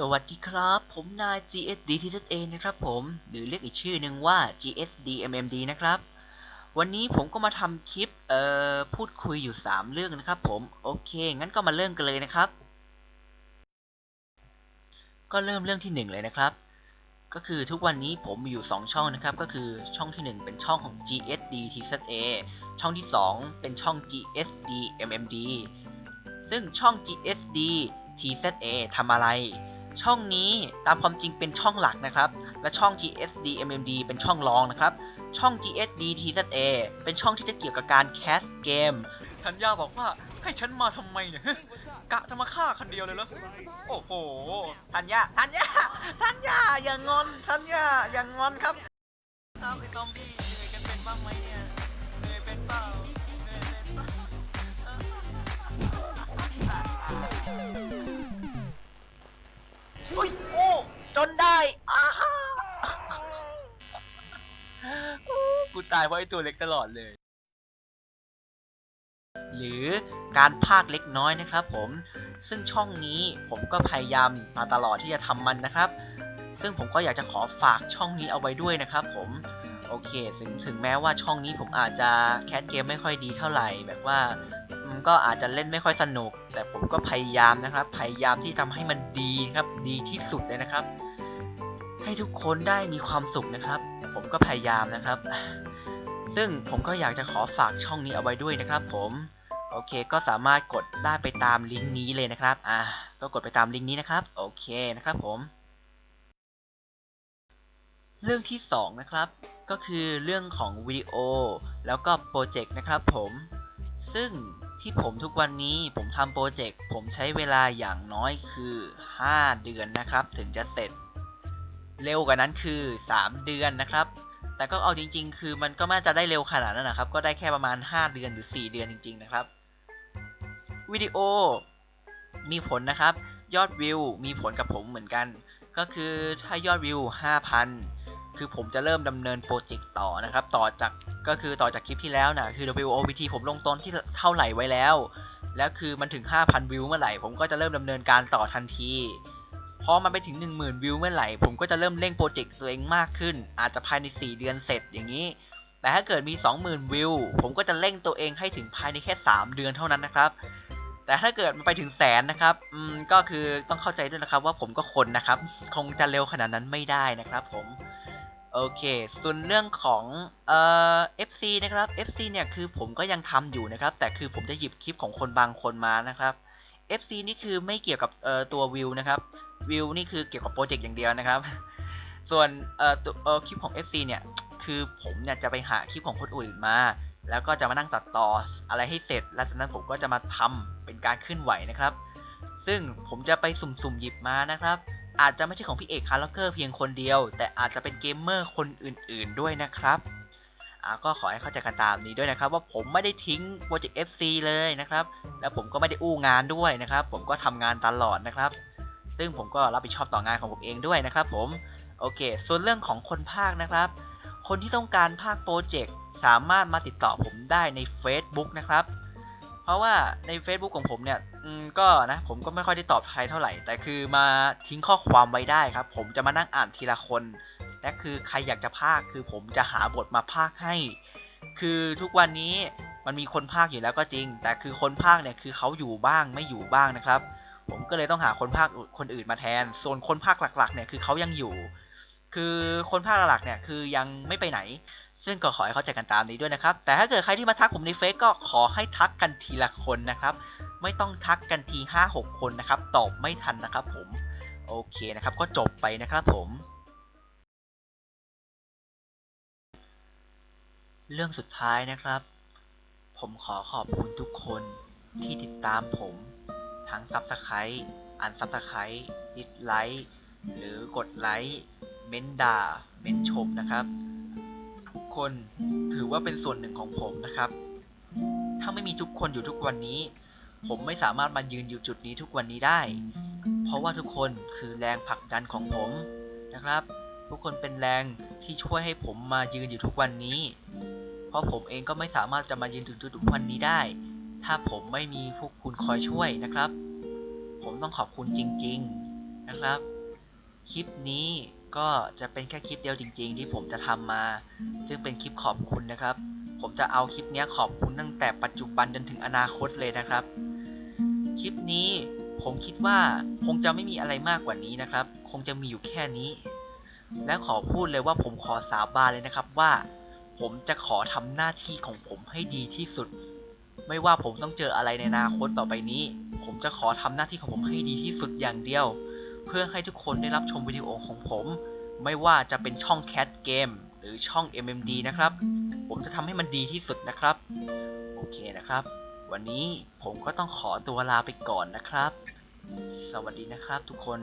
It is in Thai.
สวัสดีครับ ผมนาย GSD TZA นะครับผม หรือเรียกอีกชื่อหนึ่งว่า GSD MMD นะครับ วันนี้ผมก็มาทำคลิป เอ่อ พูดคุยอยู่ 3 เรื่องนะครับผม โอเค งั้นก็มาเริ่มกันเลยนะครับ ก็เริ่มเรื่องที่ 1 เลยนะครับ ก็คือทุกวันนี้ผมมีอยู่ 2 ช่องนะครับ ก็คือช่องที่ 1 เป็นช่องของ GSD TZA ช่องที่ 2 เป็นช่อง GSD MMD ซึ่งช่อง GSD TZA ทำอะไร ช่องนี้ตามความจริงเป็นช่องหลักนะครับ และช่อง GSD MMD เป็นช่องรองนะครับ ช่อง GSD TZA เป็นช่องที่จะเกี่ยวกับการแคสเกม ทันยาบอกว่าให้ฉันมาทำไมเนี่ย กะจะมาฆ่าคนเดียวเลยเหรอ โอ้โห ทันยาทันยาทันยาอย่างงอน ทันยาอย่างงอนครับครับไอ้ซอมบี้เหนื่อยกันเป็นบ้างไหมเนี่ย เหนื่อยเป็นเปล่า จนได้อ้ากูตายเพราะไอ้ตัวเล็กตลอดเลย หรือการพากเล็กน้อยนะครับผม ซึ่งช่องนี้ผมก็พยายามมาตลอดที่จะทำมันนะครับ ซึ่งผมก็อยากจะขอฝากช่องนี้เอาไว้ด้วยนะครับผมโอเคถึงถึงแม้ว่าช่องนี้ผมอาจจะแคสเกมไม่ค่อยดีเท่าไหร่ แบบว่า ก็อาจจะเล่นไม่ค่อยสนุก แต่ผมก็พยายามนะครับ พยายามที่ทำให้มันดีครับดีที่สุดเลยนะครับ ให้ทุกคนได้มีความสุขนะครับ ผมก็พยายามนะครับ ซึ่งผมก็อยากจะขอฝากช่องนี้เอาไว้ด้วยนะครับ ผมโอเคก็สามารถกดได้ไปตามลิงก์นี้เลยนะครับอ่าก็กดไปตามลิงก์นี้นะครับ โอเคนะครับผม เรื่องที่ 2 นะครับ ก็คือเรื่องของวิดีโอ แล้วก็โปรเจกต์นะครับผม ซึ่ง ที่ผมทุกวันนี้ผมทำโปรเจกต์ผมใช้เวลาอย่างน้อยคือ 5 เดือนนะครับ ถึงจะเสร็จ เร็วกว่านั้นคือ 3 เดือนนะครับ แต่ก็เอาจริง ๆ คือมันก็ไม่น่าจะได้เร็วขนาดนั้นนะครับ ก็ได้แค่ประมาณ 5 เดือนหรือ 4 เดือนจริง ๆ นะครับ วิดีโอ มีผลนะครับ ยอดวิวมีผลกับผมเหมือนกัน ก็คือถ้ายอดวิว 5,000 คือผมจะเริ่มดำเนินโปรเจกต์ต่อนะครับ ต่อจาก ก็คือต่อจากคลิปที่แล้วนะคือ WOVT ผมลงต้นที่เท่าไหร่ไว้แล้ว แล้วคือมันถึง 5,000 วิวเมื่อไหร่ ผมก็จะเริ่มดำเนินการต่อทันทีพอมันไปถึง 10,000 วิวเมื่อไหร่ ผมก็จะเริ่มเร่งโปรเจกต์ตัวเองมากขึ้น อาจจะภายใน 4 เดือนเสร็จอย่างนี้ แต่ถ้าเกิดมี 20,000 วิว ผมก็จะเร่งตัวเองให้ถึงภายในแค่ 3 เดือนเท่านั้นนะครับ แต่ถ้าเกิดมันไปถึงแสนนะครับ อืม ก็คือต้องเข้าใจด้วยนะครับว่าผมก็คนนะครับ คงจะเร็วขนาดนั้นไม่ได้นะครับผม โอเค ส่วนเรื่องของเอ่อ FC นะครับ FC เนี่ยคือผมก็ยังทำอยู่นะครับ แต่คือผมจะหยิบคลิปของคนบางคนมานะครับ FC นี่คือไม่เกี่ยวกับเอ่อตัววิวนะครับ วิวนี่คือเกี่ยวกับโปรเจกต์อย่างเดียวนะครับ ส่วนเอ่อตัวเอ่อคลิปของ FC เนี่ย คือผมเนี่ยจะไปหาคลิปของคนอื่นมา แล้วก็จะมานั่งตัดต่ออะไรให้เสร็จ แล้วจากนั้นผมก็จะมาทำเป็นการเคลื่อนไหวนะครับ ซึ่งผมจะไปสุ่มๆหยิบมานะครับ อาจจะไม่ใช่ของพี่เอกคาร์ล็อกเกอร์เพียงคนเดียว แต่อาจจะเป็นเกมเมอร์คนอื่นๆด้วยนะครับก็ขอให้เข้าใจกันตามนี้ด้วยนะครับ ว่าผมไม่ได้ทิ้งโปรเจกต์ FC เลยนะครับ แล้วผมก็ไม่ได้อู้งานด้วยนะครับ ผมก็ทำงานตลอดนะครับ ซึ่งผมก็รับผิดชอบต่องานของผมเองด้วยนะครับ ผมโอเค ส่วนเรื่องของคนภาคนะครับ คนที่ต้องการภาคโปรเจกต์สามารถมาติดต่อผมได้ใน Facebook นะครับ เพราะว่าใน Facebook ของผมเนี่ยก็นะผมก็ไม่ค่อยได้ตอบใครเท่าไหร่ แต่คือมาทิ้งข้อความไว้ได้ครับ ผมจะมานั่งอ่านทีละคน และคือใครอยากจะภาคคือผมจะหาบทมาภาคให้ คือทุกวันนี้มันมีคนภาคอยู่แล้วก็จริง แต่คือคนภาคเนี่ยคือเขาอยู่บ้างไม่อยู่บ้างนะครับ ผมก็เลยต้องหาคนภาคคนอื่นมาแทน ส่วนคนภาคหลักๆเนี่ยคือเขายังอยู่ คือคนภาคหลักๆเนี่ยคือยังไม่ไปไหน ซึ่งก็ขอให้เข้าใจกันตามนี้ด้วยนะครับ แต่ถ้าเกิดใครที่มาทักผมในเฟซก็ขอให้ทักกันทีละคนนะครับ ไม่ต้องทักกันที 5-6 คนนะครับ ตอบไม่ทันนะครับผม โอเคนะครับ ก็จบไปนะครับผม เรื่องสุดท้ายนะครับ ผมขอขอบคุณทุกคนที่ติดตามผม ทั้งซับสไครต์อันซับสไครต์ดิสไลค์หรือกดไลค์ เม้นด่า เม้นชมนะครับ คนถือว่าเป็นส่วนหนึ่งของผมนะครับ ถ้าไม่มีทุกคนอยู่ทุกวันนี้ ผมไม่สามารถมายืนอยู่จุดนี้ทุกวันนี้ได้ เพราะว่าทุกคนคือแรงผลักดันของผมนะครับ ทุกคนเป็นแรงที่ช่วยให้ผมมายืนอยู่ทุกวันนี้ เพราะผมเองก็ไม่สามารถจะมายืนถึงจุดทุกวันนี้ได้ ถ้าผมไม่มีพวกคุณคอยช่วยนะครับ ผมต้องขอบคุณจริง ๆนะครับ คลิปนี้ ก็จะเป็นแค่คลิปเดียวจริง ๆ ที่ผมจะทำมา ซึ่งเป็นคลิปขอบคุณนะครับ ผมจะเอาคลิปนี้ขอบคุณตั้งแต่ปัจจุบันจนถึงอนาคตเลยนะครับ คลิปนี้ผมคิดว่าคงจะไม่มีอะไรมากกว่านี้นะครับ คงจะมีอยู่แค่นี้ และขอพูดเลยว่าผมขอสาบานเลยนะครับว่า ผมจะขอทำหน้าที่ของผมให้ดีที่สุด ไม่ว่าผมต้องเจออะไรในอนาคตต่อไปนี้ ผมจะขอทำหน้าที่ของผมให้ดีที่สุดอย่างเดียว เพื่อให้ทุกคนได้รับชมวิดีโอของผม ไม่ว่าจะเป็นช่อง Cat Game หรือช่อง MMD นะครับ ผมจะทำให้มันดีที่สุดนะครับ โอเคนะครับ วันนี้ผมก็ต้องขอตัวลาไปก่อนนะครับ สวัสดีนะครับทุกคน